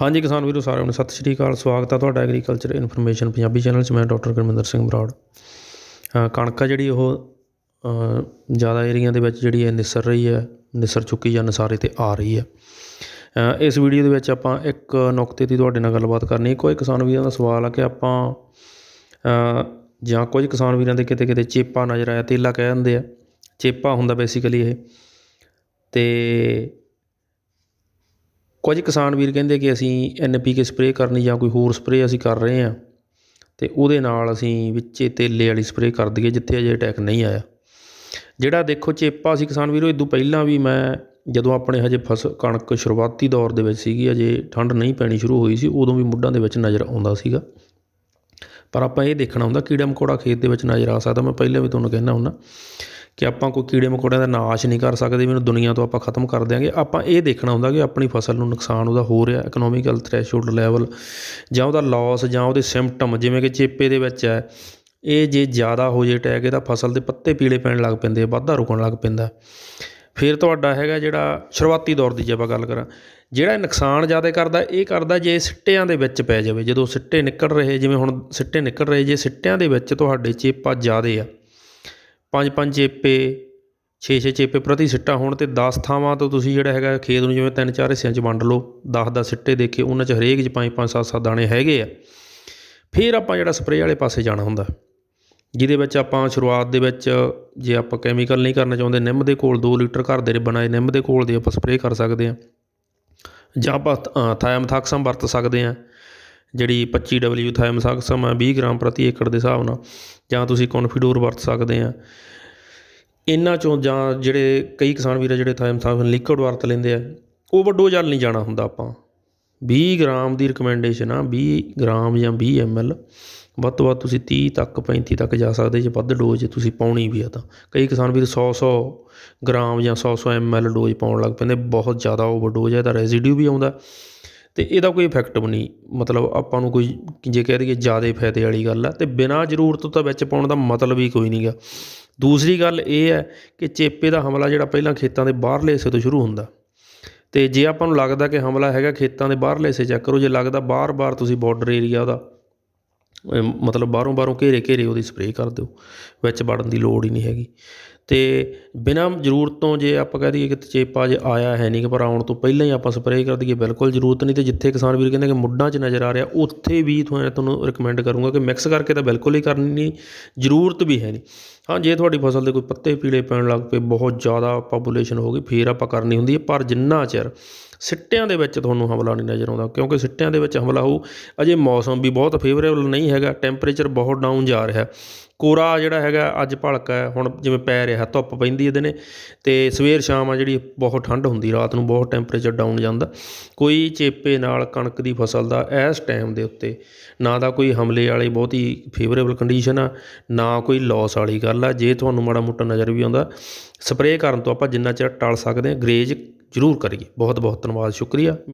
ਹਾਂਜੀ ਕਿਸਾਨ ਵੀਰੋ, ਸਾਰਿਆਂ ਨੂੰ ਸਤਿ ਸ਼੍ਰੀ ਅਕਾਲ। ਸਵਾਗਤ ਹੈ ਤੁਹਾਡਾ ਐਗਰੀਕਲਚਰ ਇਨਫੋਰਮੇਸ਼ਨ ਪੰਜਾਬੀ ਚੈਨਲ 'ਚ। ਮੈਂ ਡਾਕਟਰ ਗੁਰਮਿੰਦਰ ਸਿੰਘ ਬਰਾੜ। ਕਣਕ ਆ ਜਿਹੜੀ ਉਹ ਜ਼ਿਆਦਾ ਏਰੀਆ ਦੇ ਵਿੱਚ ਜਿਹੜੀ ਹੈ ਨਿਸਰ ਰਹੀ ਹੈ, ਨਿਸਰ ਚੁੱਕੀ ਜਾਂ ਨਸਾਰੇ ਤੇ ਆ ਰਹੀ ਹੈ। ਇਸ ਵੀਡੀਓ ਦੇ ਵਿੱਚ ਆਪਾਂ ਇੱਕ ਨੁਕਤੇ ਦੀ ਤੁਹਾਡੇ ਨਾਲ ਗੱਲਬਾਤ ਕਰਨੀ ਹੈ। ਕੋਈ ਕਿਸਾਨ ਵੀਰਾਂ ਦਾ ਸਵਾਲ ਆ ਕਿ ਆਪਾਂ ਜਾਂ ਕੁਝ ਕਿਸਾਨ ਵੀਰਾਂ ਦੇ ਕਿਤੇ ਕਿਤੇ ਚੇਪਾ ਨਜ਼ਰ ਆਇਆ, ਤੇਲਾ ਕਹਿ ਦਿੰਦੇ ਆ। ਚੇਪਾ ਹੁੰਦਾ ਬੇਸਿਕਲੀ ਇਹ। ਤੇ ਕੁਝ ਕਿਸਾਨ ਵੀਰ ਕਹਿੰਦੇ ਕਿ ਅਸੀਂ ਐੱਨ ਪੀ ਕੇ ਸਪਰੇਅ ਕਰਨੀ ਜਾਂ ਕੋਈ ਹੋਰ ਸਪਰੇਅ ਅਸੀਂ ਕਰ ਰਹੇ ਹਾਂ ਅਤੇ ਉਹਦੇ ਨਾਲ ਅਸੀਂ ਵਿੱਚ ਤੇਲੇ ਵਾਲੀ ਸਪਰੇਅ ਕਰ ਦਈਏ ਜਿੱਥੇ ਅਜੇ ਅਟੈਕ ਨਹੀਂ ਆਇਆ। ਜਿਹੜਾ ਦੇਖੋ ਚੇਪਾ ਸੀ ਕਿਸਾਨ ਵੀਰੋ ਇਦੋਂ ਪਹਿਲਾਂ ਵੀ ਮੈਂ ਜਦੋਂ ਆਪਣੇ ਹਜੇ ਫਸ, ਕਣਕ ਸ਼ੁਰੂਆਤੀ ਦੌਰ ਦੇ ਵਿੱਚ ਸੀਗੀ, ਅਜੇ ਠੰਡ ਨਹੀਂ ਪੈਣੀ ਸ਼ੁਰੂ ਹੋਈ ਸੀ, ਉਦੋਂ ਵੀ ਮੁੱਢਾਂ ਦੇ ਵਿੱਚ ਨਜ਼ਰ ਆਉਂਦਾ ਸੀਗਾ। ਪਰ ਆਪਾਂ ਇਹ ਦੇਖਣਾ ਹੁੰਦਾ, ਕੀੜਾ ਮਕੌੜਾ ਖੇਤ ਦੇ ਵਿੱਚ ਨਜ਼ਰ ਆ ਸਕਦਾ, ਮੈਂ ਪਹਿਲਾਂ ਵੀ ਤੁਹਾਨੂੰ ਕਹਿਣਾ ਹੁੰਦਾ। ਕਿ ਆਪਾਂ ਕੋਈ ਕੀੜੇ ਮਕੌੜਿਆਂ ਦਾ ਨਾਸ਼ ਨਹੀਂ ਕਰ ਸਕਦੇ ਵੀ ਇਹਨੂੰ ਦੁਨੀਆ ਤੋਂ ਆਪਾਂ ਖਤਮ ਕਰ ਦਿਆਂਗੇ। ਆਪਾਂ ਇਹ ਦੇਖਣਾ ਹੁੰਦਾ ਕਿ ਆਪਣੀ ਫਸਲ ਨੂੰ ਨੁਕਸਾਨ ਉਹਦਾ ਹੋ ਰਿਹਾ ਇਕਨੋਮਿਕਲ ਥ੍ਰੈਸ਼ੋਲਡ ਲੈਵਲ ਜਾਂ ਉਹਦਾ ਲਾਸ ਜਾਂ ਉਹਦੇ ਸਿੰਪਟਮ ਜਿਵੇਂ ਕਿ ਚੇਪੇ ਦੇ ਵਿੱਚ ਹੈ, ਇਹ ਜੇ ਜ਼ਿਆਦਾ ਹੋ ਜੇ ਅਟੈਕ ਇਹਦਾ ਫਸਲ ਦੇ ਪੱਤੇ ਪੀਲੇ ਪੈਣ ਲੱਗ ਪੈਂਦੇ ਆ, ਵਾਧਾ ਰੁਕਣ ਲੱਗ ਪੈਂਦਾ। ਫਿਰ ਤੁਹਾਡਾ ਹੈਗਾ ਜਿਹੜਾ ਸ਼ੁਰੂਆਤੀ ਦੌਰ ਦੀ ਜੇ ਆਪਾਂ ਗੱਲ ਕਰਾਂ, ਜਿਹੜਾ ਨੁਕਸਾਨ ਜ਼ਿਆਦਾ ਕਰਦਾ, ਇਹ ਕਰਦਾ ਜੇ ਸਿੱਟਿਆਂ ਦੇ ਵਿੱਚ ਪੈ ਜਾਵੇ। ਜਦੋਂ ਸਿੱਟੇ ਨਿਕਲ ਰਹੇ, ਜਿਵੇਂ ਹੁਣ ਸਿੱਟੇ ਨਿਕਲ ਰਹੇ, ਜੇ ਸਿੱਟਿਆਂ ਦੇ ਵਿੱਚ ਤੁਹਾਡੇ ਚੇਪਾ ਜ਼ਿਆਦਾ ਆ ਪੰਜ ਪੰਜ ਚੇਪੇ 6-6 ਚੇਪੇ ਪ੍ਰਤੀ ਸਿੱਟਾ ਹੋਣ ਤੇ 10 ਥਾਵਾਂ ਤੋਂ ਤੁਸੀਂ ਜਿਹੜਾ ਹੈਗਾ ਖੇਤ ਨੂੰ ਜਿਵੇਂ ਤਿੰਨ ਚਾਰ ਹਿੱਸਿਆਂ 'ਚ ਵੰਡ ਲਓ 10 10 ਸਿੱਟੇ ਦੇਖੇ ਉਹਨਾਂ 'ਚ ਹਰੇਕ 'ਚ 5 5 7 7 ਦਾਣੇ ਹੈਗੇ ਆ। ਫਿਰ ਆਪਾਂ ਜਿਹੜਾ ਸਪਰੇਅ ਵਾਲੇ ਪਾਸੇ ਜਾਣਾ ਹੁੰਦਾ, ਜਿਹਦੇ ਵਿੱਚ ਆਪਾਂ ਸ਼ੁਰੂਆਤ ਦੇ ਵਿੱਚ ਜੇ ਆਪਾਂ ਕੈਮੀਕਲ ਨਹੀਂ ਕਰਨਾ ਚਾਹੁੰਦੇ, ਨਿੰਮ ਦੇ ਕੋਲ 2 ਲੀਟਰ ਘਰ ਦੇ ਬਣਾਏ ਨਿੰਮ ਦੇ ਕੋਲ ਦੇ ਆਪਾਂ ਸਪਰੇਅ ਕਰ ਸਕਦੇ ਹਾਂ। ਜਾਂ ਆਪਾਂ ਥਾਇਮਥਾਕਸਮ ਵਰਤ ਸਕਦੇ ਹਾਂ। ਜਿਹੜੀ ਪੱਚੀ 25W ਥਾਇਮਥਾਕਸਮ ਹੈ ਵੀਹ ਗ੍ਰਾਮ ਪ੍ਰਤੀ ਏਕੜ ਦੇ ਹਿਸਾਬ ਨਾਲ, ਜਾਂ ਤੁਸੀਂ ਕੌਨਫੀਡੋਰ ਵਰਤ ਸਕਦੇ ਆ। ਇਹਨਾਂ ਚੋਂ ਜਾਂ ਜਿਹੜੇ ਕਈ ਕਿਸਾਨ ਵੀਰ ਆ ਜਿਹੜੇ ਥਾਇਮਥਾਕਸਮ ਲਿਕੁਇਡ ਵਰਤ ਲੈਂਦੇ ਆ ਓਵਰਡੋਜ਼ ਵੱਲ ਨਹੀਂ ਜਾਣਾ ਹੁੰਦਾ ਆਪਾਂ। 20 ਗ੍ਰਾਮ ਦੀ ਰਿਕਮੈਂਡੇਸ਼ਨ ਆ 20 ਗ੍ਰਾਮ ਜਾਂ 20 ml ਵੱਧ ਤੋਂ ਵੱਧ ਤੁਸੀਂ 30 ਤੱਕ 35 ਤੱਕ ਜਾ ਸਕਦੇ, ਜੇ ਵੱਧ ਡੋਜ਼ ਤੁਸੀਂ ਪਾਉਣੀ ਵੀ ਆ ਤਾਂ। ਕਈ ਕਿਸਾਨ ਵੀਰ 100 100 ਗ੍ਰਾਮ ਜਾਂ 100 100 ml ਡੋਜ਼ ਪਾਉਣ ਲੱਗ ਪੈਂਦੇ, ਬਹੁਤ ਜ਼ਿਆਦਾ ਓਵਰਡੋਜ਼ ਹੈ ਇਹਦਾ ਰੈਜ਼ੀਡਿਊ ਵੀ ਆਉਂਦਾ। ਅਤੇ ਇਹਦਾ ਕੋਈ ਇਫੈਕਟ ਵੀ ਨਹੀਂ। ਮਤਲਬ ਆਪਾਂ ਨੂੰ ਕੋਈ ਜੇ ਕਹਿ ਦਈਏ ਜ਼ਿਆਦਾ ਫਾਇਦੇ ਵਾਲੀ ਗੱਲ ਆ ਅਤੇ ਬਿਨਾਂ ਜ਼ਰੂਰਤ ਤੋਂ ਵਿੱਚ ਪਾਉਣ ਦਾ ਮਤਲਬ ਹੀ ਕੋਈ ਨਹੀਂ ਗਾ ਦੂਸਰੀ ਗੱਲ ਇਹ ਹੈ ਕਿ ਚੇਪੇ ਦਾ ਹਮਲਾ ਜਿਹੜਾ ਪਹਿਲਾਂ ਖੇਤਾਂ ਦੇ ਬਾਹਰਲੇ ਹਿੱਸੇ ਤੋਂ ਸ਼ੁਰੂ ਹੁੰਦਾ। ਅਤੇ ਜੇ ਆਪਾਂ ਨੂੰ ਲੱਗਦਾ ਕਿ ਹਮਲਾ ਹੈਗਾ ਖੇਤਾਂ ਦੇ ਬਾਹਰਲੇ ਹਿੱਸੇ, ਚੈੱਕ ਕਰੋ, ਜੇ ਲੱਗਦਾ ਬਾਰ-ਬਾਰ ਤੁਸੀਂ ਬਾਰਡਰ ਏਰੀਆ ਉਹਦਾ ਮਤਲਬ ਬਾਹਰੋਂ ਬਾਹਰੋਂ ਘੇਰੇ ਘੇਰੇ ਉਹਦੀ ਸਪਰੇਅ ਕਰ ਦਿਓ, ਵਿੱਚ ਵੜਨ ਦੀ ਲੋੜ ਹੀ ਨਹੀਂ ਹੈਗੀ। ਅਤੇ ਬਿਨਾਂ ਜ਼ਰੂਰਤ ਤੋਂ ਜੇ ਆਪਾਂ ਕਹਿ ਦਈਏ ਕਿ ਚੇਪਾ ਜੇ ਆਇਆ ਹੈ ਨਹੀਂ ਕਿ ਪਰ ਆਉਣ ਤੋਂ ਪਹਿਲਾਂ ਹੀ ਆਪਾਂ ਸਪਰੇਅ ਕਰ ਦਈਏ, ਬਿਲਕੁਲ ਜ਼ਰੂਰਤ ਨਹੀਂ ਅਤੇ ਜਿੱਥੇ ਕਿਸਾਨ ਵੀਰ ਕਹਿੰਦੇ ਕਿ ਮੁੱਢਾਂ 'ਚ ਨਜ਼ਰ ਆ ਰਿਹਾ, ਉੱਥੇ ਵੀ ਤੁਹਾਨੂੰ ਰਿਕਮੈਂਡ ਕਰੂੰਗਾ ਕਿ ਮਿਕਸ ਕਰਕੇ ਤਾਂ ਬਿਲਕੁਲ ਹੀ ਕਰਨੀ ਨਹੀਂ, ਜ਼ਰੂਰਤ ਵੀ ਹੈ ਨਹੀਂ। ਹਾਂ, ਜੇ ਤੁਹਾਡੀ ਫਸਲ ਦੇ ਕੋਈ ਪੱਤੇ ਪੀਲੇ ਪੈਣ ਲੱਗ ਪਏ, ਬਹੁਤ ਜ਼ਿਆਦਾ ਪਾਪੂਲੇਸ਼ਨ ਹੋ ਗਈ, ਫਿਰ ਆਪਾਂ ਕਰਨੀ ਹੁੰਦੀ ਹੈ, ਪਰ ਜਿੰਨਾ ਚਿਰ ਸਿੱਟਿਆਂ ਦੇ ਵਿੱਚ ਤੁਹਾਨੂੰ ਹਮਲਾ ਨਹੀਂ ਨਜ਼ਰ ਆਉਂਦਾ, ਕਿਉਂਕਿ ਸਿੱਟਿਆਂ ਦੇ ਵਿੱਚ ਹਮਲਾ ਹੋਊ, ਅਜੇ ਮੌਸਮ ਵੀ ਬਹੁਤ ਫੇਵਰੇਬਲ ਨਹੀਂ ਹੈਗਾ ਟੈਂਪਰੇਚਰ ਬਹੁਤ ਡਾਊਨ ਜਾ ਰਿਹਾ। ਕੋਰਾ ਜਿਹੜਾ ਹੈਗਾ, ਅੱਜ ਭਲਕਾ ਹੈ, ਹੁਣ ਜਿਵੇਂ ਪੈ ਰਿਹਾ, ਧੁੱਪ ਪੈਂਦੀ ਇਹਦੇ ਨੇ, ਤੇ ਸਵੇਰ ਸ਼ਾਮ ਆ ਜਿਹੜੀ ਬਹੁਤ ਠੰਡ ਹੁੰਦੀ, ਰਾਤ ਨੂੰ ਬਹੁਤ ਟੈਂਪਰੇਚਰ ਡਾਊਨ ਜਾਂਦਾ। ਕੋਈ ਚੇਪੇ ਨਾਲ ਕਣਕ ਦੀ ਫਸਲ ਦਾ ਇਸ ਟਾਈਮ ਦੇ ਉੱਤੇ ਨਾ ਦਾ ਕੋਈ ਹਮਲੇ ਵਾਲੀ ਬਹੁਤੀ ਫੇਵਰੇਬਲ ਕੰਡੀਸ਼ਨ ਆ, ਨਾ ਕੋਈ ਲਾਸ ਵਾਲੀ ਗੱਲ ਆ। ਜੇ ਤੁਹਾਨੂੰ ਮਾੜਾ ਮੋਟਾ ਨਜ਼ਰ ਵੀ ਆਉਂਦਾ ਸਪਰੇਅ ਕਰਨ ਤੋਂ ਆਪਾਂ ਜਿੰਨਾ ਚਿਰ ਟਲ ਸਕਦੇ ਹਾਂ, ਗਰੇਜ ਜ਼ਰੂਰ ਕਰੀਏ। ਬਹੁਤ ਬਹੁਤ ਧੰਨਵਾਦ ਸ਼ੁਕਰੀਆ।